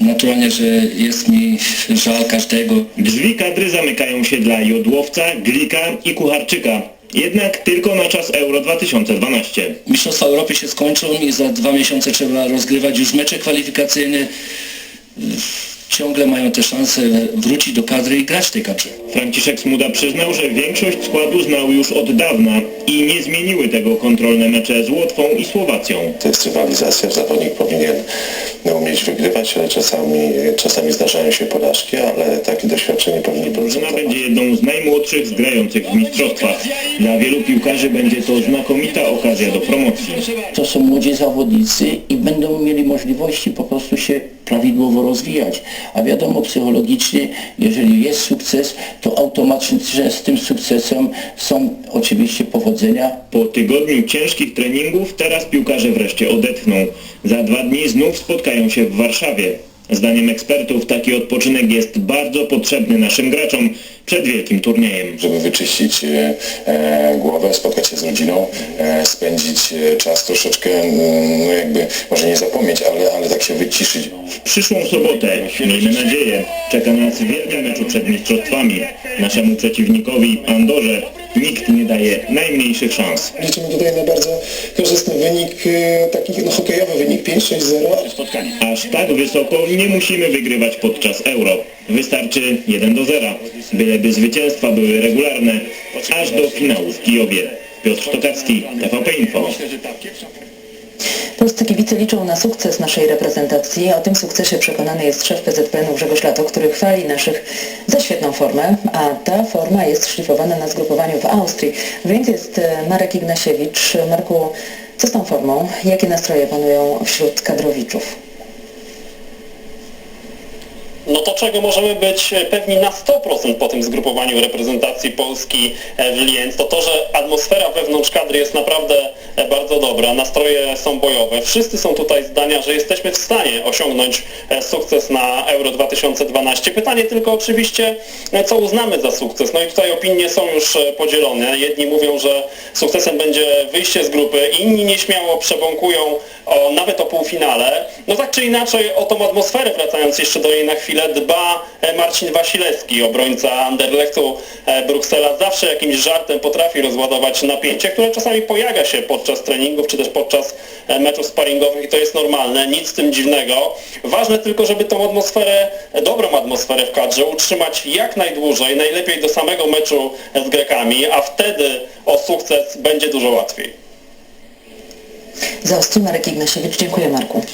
naturalnie, że jest mi żal każdego. Drzwi kadry zamykają się dla Jodłowca, Glika i Kucharczyka. Jednak tylko na czas Euro 2012. Mistrzostwa Europy się skończą i za dwa miesiące trzeba rozgrywać już mecze kwalifikacyjne. Ciągle mają te szanse wrócić do kadry i grać w tej kadrze. Franciszek Smuda przyznał, że większość składu znał już od dawna i nie zmieniły tego kontrolne mecze z Łotwą i Słowacją. To jest rywalizacja, zawodnik powinien umieć wygrywać, ale czasami, czasami zdarzają się porażki, ale takie doświadczenie powinien Drużyna będzie jedną z najmłodszych z grających w mistrzostwach. Dla wielu piłkarzy będzie to znakomita okazja do promocji. To są młodzi zawodnicy i będą mieli możliwości po prostu się prawidłowo rozwijać. A wiadomo, psychologicznie, jeżeli jest sukces, to automatycznie z tym sukcesem są oczywiście powodzenia, Po tygodniu ciężkich treningów teraz piłkarze wreszcie odetchną. Za dwa dni znów spotkają się w Warszawie. Zdaniem ekspertów taki odpoczynek jest bardzo potrzebny naszym graczom przed wielkim turniejem. żeby wyczyścić e, e, głowę, spotkać się z rodziną, e, spędzić e, czas troszeczkę, mm, no jakby, może nie zapomnieć, ale, ale tak się wyciszyć. Przyszłą sobotę, miejmy nadzieję, czeka nas wielki meczu przed mistrzostwami. Naszemu przeciwnikowi Andorze nikt nie daje najmniejszych szans. Liczymy tutaj na bardzo korzystny wynik, e, taki no, hokejowy wynik 5-6-0. Aż tak wysoko nie musimy wygrywać podczas Euro. Wystarczy 1 do 0, byleby zwycięstwa były regularne, aż do finału w Kijowie. Piotr Sztokacki, TVP Info. Polscy kibice liczą na sukces naszej reprezentacji. O tym sukcesie przekonany jest szef PZPN-u Grzegorz Lato, który chwali naszych za świetną formę, a ta forma jest szlifowana na zgrupowaniu w Austrii. Więc jest e, Marek Ignasiewicz. Marku, co z tą formą? Jakie nastroje panują wśród kadrowiczów? No to czego możemy być pewni na 100% po tym zgrupowaniu reprezentacji Polski w Lienz, to to, że atmosfera wewnątrz kadry jest naprawdę bardzo dobra, nastroje są bojowe. Wszyscy są tutaj zdania, że jesteśmy w stanie osiągnąć sukces na Euro 2012. Pytanie tylko oczywiście, co uznamy za sukces. No i tutaj opinie są już podzielone. Jedni mówią, że sukcesem będzie wyjście z grupy, inni nieśmiało przebąkują o, nawet o półfinale. No tak czy inaczej o tą atmosferę, wracając jeszcze do niej na chwilę, dba e, Marcin Wasilewski, obrońca Anderlechtu e, Bruksela. Zawsze jakimś żartem potrafi rozładować napięcie, które czasami pojawia się podczas treningów, czy też podczas e, meczów sparingowych i to jest normalne, nic z tym dziwnego. Ważne tylko, żeby tą atmosferę, dobrą atmosferę w kadrze utrzymać jak najdłużej, najlepiej do samego meczu z Grekami, a wtedy o sukces będzie dużo łatwiej. Z Austrii Marek Ignasiewicz. Dziękuję Marku.